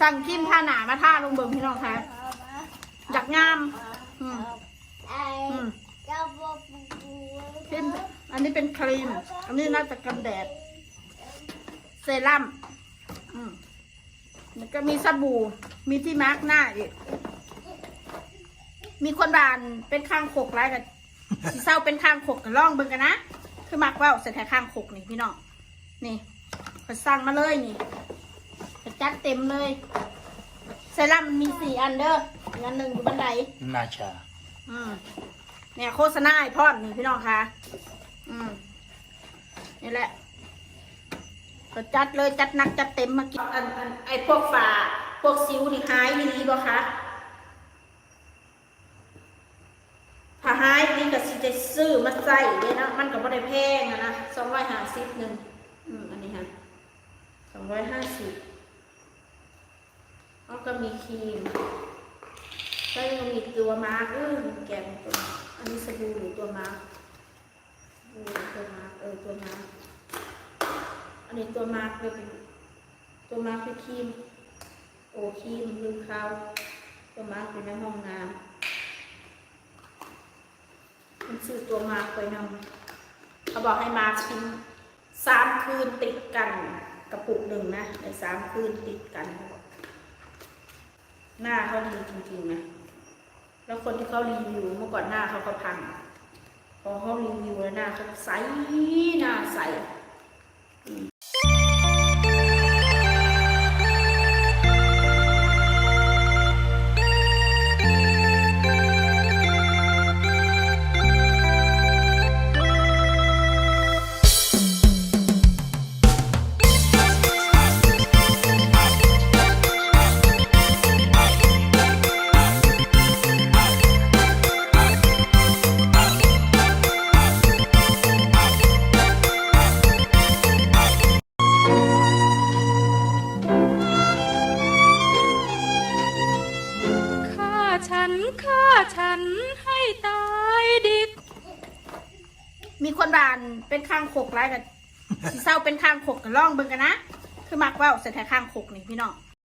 สั่งครีมทาหนามาทาลงเบิ่งพี่น้องคะอยากงามอืมอืมครีมอันนี้เป็นครีม อันนี้น่าจะกันแดด เซรั่มอืมแล้วก็มีสบู่ มีที่มาร์กหน้าอีก มีคนบานเป็นข้างขกไรกันสีเศร้าเป็นข้างขกกันล่องเบิ่งกันนะ คือมักเว่าใส่แถข้างขกนี่พี่น้อง นี่ก็สั่งมาเลยนี่ จัดเต็มเลยเซรั่มมีสี่อันเด้ออีกอันหนึ่งอยู่บันไดนาชาอืมเนี่ยโฆษณาไอพอดนี่พี่น้องคะอืมนี่แหละก็จัดเลยจัดหนักจัดเต็มมากินอันอันไอพวกฝาพวกซิวนี่หายนี่บ่คะถ้าหายนี่ก็สิจะซื้อมาใส่เลยนะมันก็บ่ได้แพงอะนะสองร้อยห้าสิบหนึ่งอืมอันนี้ฮะสองร้อยห้าสิบแล้ว ก็มีครีมก็ยังมีตัวมาร์กเออแกงตัวอันนี้สบู่หรือตัวมาร์กสบู่ตัวมาร์กเออตัวมาร์กอันนี้ตัวมาร์กเลยเป็นตัวมาร์กคือครีมโอครีมลืมข้าตัวมาร์กอยู่ในห้องน้ำมันซื้อตัวมาร์กไปนำเขาบอกให้มาร์กชิ้นสามคืนติดกันกระปุกหนึ่งนะในสามคืนติดกันเขาบอก หน้าเขาดีจริงๆนะ แล้วคนที่เขารีวิวเมื่อก่อนหน้าเขาก็พัง พอเขารีวิวแล้วหน้าเขาใสหน้าใส คนบานเป็นข้างขกไรกันสีเศร้าเป็นข้างขกกันล่องเบิ่งกันนะ คือมักเว่าใส่แถข้างขกนี่พี่น้อง